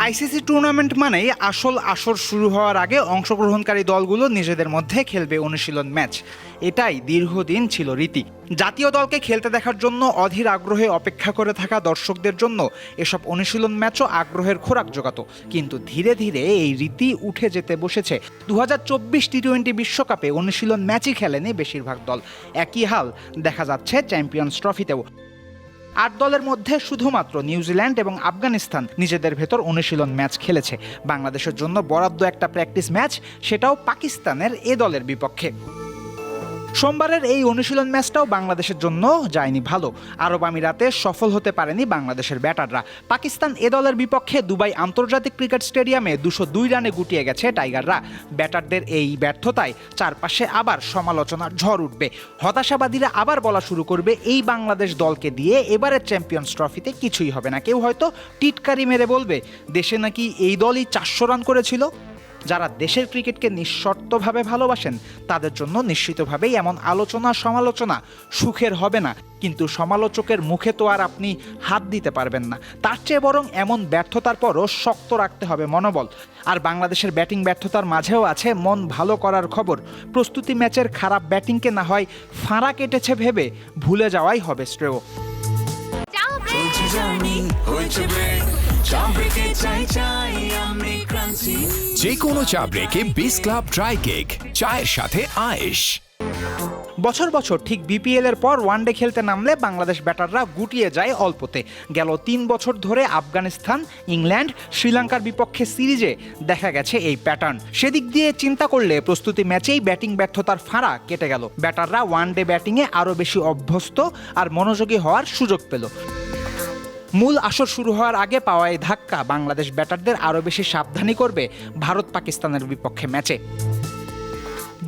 ICC tournament মানেই আসল আসর শুরু হওয়ার আগে অংশগ্রহণকারী দলগুলো নিজেদের মধ্যে খেলবে অনুশীলন ম্যাচ। এটাই দীর্ঘদিন ছিল রীতি। জাতীয় দলকে খেলতে দেখার জন্য অধীর আগ্রহে অপেক্ষা করে থাকা দর্শকদের জন্য এসব অনুশীলন ম্যাচও আগ্রহের খোরাক জোগাত। কিন্তু ধীরে ধীরে এই রীতি উঠে যেতে বসেছে। দু হাজার চব্বিশ টি টোয়েন্টি বিশ্বকাপে অনুশীলন ম্যাচই খেলেনি বেশিরভাগ দল। একই হাল দেখা যাচ্ছে চ্যাম্পিয়ন্স ট্রফিতেও। আট দলের মধ্যে শুধুমাত্র নিউজিল্যান্ড এবং আফগানিস্তান নিজেদের ভেতর অনুশীলন ম্যাচ খেলেছে। বাংলাদেশের জন্য বরাদ্দ একটা প্র্যাকটিস ম্যাচ সেটাও পাকিস্তানের এ দলের বিপক্ষে। সোমবারের এই অনুশীলন ম্যাচটাও বাংলাদেশের জন্য যায়নি ভালো। আরব আমিরাতে সফল হতে পারেনি বাংলাদেশের ব্যাটাররা। পাকিস্তান এ দলের বিপক্ষে দুবাই আন্তর্জাতিক ক্রিকেট স্টেডিয়ামে দুশো দুই রানে গুটিয়ে গেছে টাইগাররা। ব্যাটারদের এই ব্যর্থতায় চারপাশে আবার সমালোচনার ঝড় উঠবে। হতাশাবাদীরা আবার বলা শুরু করবে, এই বাংলাদেশ দলকে দিয়ে এবারের চ্যাম্পিয়ন্স ট্রফিতে কিছুই হবে না। কেউ হয়তো টিটকারি মেরে বলবে, দেশে নাকি এই দলই চারশো রান করেছিল? যারা দেশের ক্রিকেটকে নিঃশর্তভাবে ভালোবাসেন, তাদের জন্য নিশ্চিতভাবেই এমন আলোচনা সমালোচনা সুখের হবে না। কিন্তু সমালোচকের মুখে তো আর আপনি হাত দিতে পারবেন না। তার চেয়ে বরং এমন ব্যর্থতার পরও শক্ত রাখতে হবে মনোবল। আর বাংলাদেশের ব্যাটিং ব্যর্থতার মাঝেও আছে মন ভালো করার খবর। প্রস্তুতি ম্যাচের খারাপ ব্যাটিংকে না হয় ফাঁড়া কেটেছে ভেবে ভুলে যাওয়াই হবে শ্রেয়। চাই চাই আমি ক্রান্তি। যে কোনো চা ব্রেকে বিস ক্লাব ড্রাই কেক চায়ের সাথে আয়েশ। বছর বছর ঠিক বিপিএল এর পর ওয়ানডে খেলতে নামলে বাংলাদেশ ব্যাটাররা গুটিয়ে যায় অল্পতে। গেল তিন বছর ধরে আফগানিস্তান, ইংল্যান্ড, শ্রীলঙ্কার বিপক্ষে সিরিজে দেখা গেছে এই প্যাটার্ন সেদিক দিয়ে চিন্তা করলে প্রস্তুতি ম্যাচেই ব্যাটিং ব্যর্থতার ফাঁড়া কেটে গেল। ব্যাটাররা ওয়ানডে ব্যাটিংয়ে আরও বেশি অভ্যস্ত আর মনোযোগী হওয়ার সুযোগ পেল। মূল আসর শুরু হওয়ার আগে পাওয়া এই ধাক্কা। বাংলাদেশ ব্যাটারদের আরও বেশি সাবধানী করবে ভারত পাকিস্তানের বিপক্ষে ম্যাচে।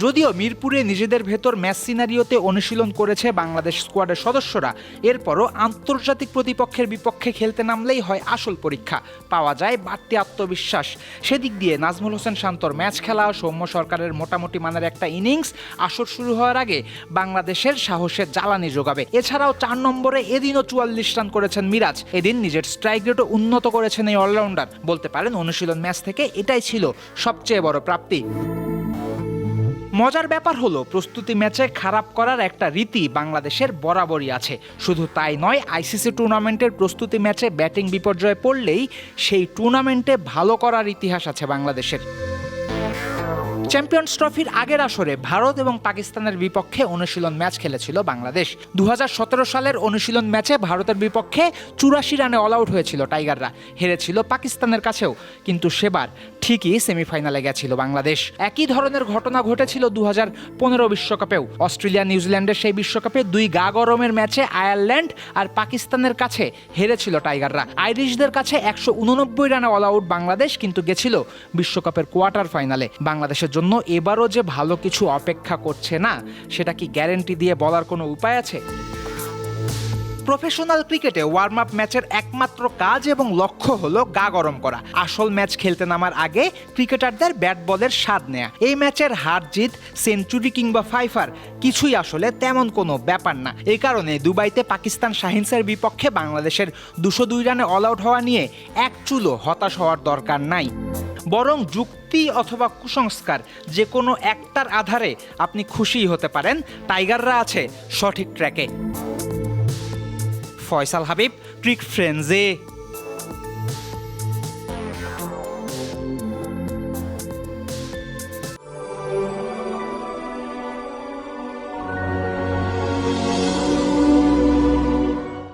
যদিও মিরপুরে নিজেদের ভেতর ম্যাচ সিনারিওতে অনুশীলন করেছে বাংলাদেশ স্কোয়াডের সদস্যরা। এরপরও আন্তর্জাতিক প্রতিপক্ষের বিপক্ষে খেলতে নামলেই হয় আসল পরীক্ষা। পাওয়া যায় বাড়তি আত্মবিশ্বাস। সেদিক দিয়ে নাজমুল হোসেন শান্তর ম্যাচ খেলা সৌম্য সরকারের মোটামুটি মানের একটা ইনিংস আসর শুরু হওয়ার আগে বাংলাদেশের সাহসের জ্বালানি যোগাবে। এছাড়াও চার নম্বরে এদিনও চুয়াল্লিশ রান করেছেন মিরাজ। এদিন নিজের স্ট্রাইক রেটও উন্নত করেছেন এই অলরাউন্ডার। বলতে পারেন অনুশীলন ম্যাচ থেকে এটাই ছিল সবচেয়ে বড় প্রাপ্তি। মজার ব্যাপার হলো, প্রস্তুতি ম্যাচে খারাপ করার একটা রীতি বাংলাদেশের বরাবরই আছে। শুধু তাই নয়, আইসিসি টুর্নামেন্টের প্রস্তুতি ম্যাচে ব্যাটিং বিপর্যয়ে পড়লেই সেই টুর্নামেন্টে ভালো করার ইতিহাস আছে বাংলাদেশের। চ্যাম্পিয়ন্স ট্রফির আগের আসরে ভারত এবং পাকিস্তানের বিপক্ষে অনুশীলন ম্যাচ খেলেছিল বাংলাদেশ। দু হাজার সতেরো সালের অনুশীলন ম্যাচে ভারতের বিপক্ষে চুরাশি রানে অল আউট হয়েছিল টাইগাররা। হেরেছিল পাকিস্তানের কাছেও, কিন্তু সেবার ঠিকই সেমিফাইনালে গেছিল বাংলাদেশ। একই ধরনের ঘটনা ঘটেছিল দু বিশ্বকাপেও। অস্ট্রেলিয়া নিউজিল্যান্ডের সেই বিশ্বকাপে দুই গা গরমের ম্যাচে আয়ারল্যান্ড আর পাকিস্তানের কাছে হেরেছিল টাইগাররা। আইরিশদের কাছে একশো উননব্বই রানে অল আউট বাংলাদেশ, কিন্তু গেছিল বিশ্বকাপের কোয়ার্টার ফাইনালে। বাংলাদেশের জন্য এবারও যে ভালো কিছু অপেক্ষা করছে না, সেটা কি গ্যারেন্টি দিয়ে বলার কোনো উপায় আছে? প্রফেশনাল ক্রিকেটে ওয়ার্ম আপ ম্যাচের একমাত্র কাজ এবং লক্ষ্য হলো গা গরম করা। আসল ম্যাচ খেলতে নামার আগে ক্রিকেটারদের ব্যাট বলের স্বাদ নেয়া। এই ম্যাচের হার জিত, সেঞ্চুরি কিংবা ফাইফার কিছুই আসলে তেমন কোনো ব্যাপার না। এই কারণে দুবাইতে পাকিস্তান শাহিনসের বিপক্ষে বাংলাদেশের দুশো দুই রানে অল আউট হওয়া নিয়ে এক চুলো হতাশ হওয়ার দরকার নাই। বরং যুক্তি অথবা কুসংস্কার যে কোনো একটার আধারে আপনি খুশি হতে পারেন, টাইগাররা আছে সঠিক ট্র্যাকে। ফয়সাল হাবিব ট্রিক ফ্রেন্ডসে।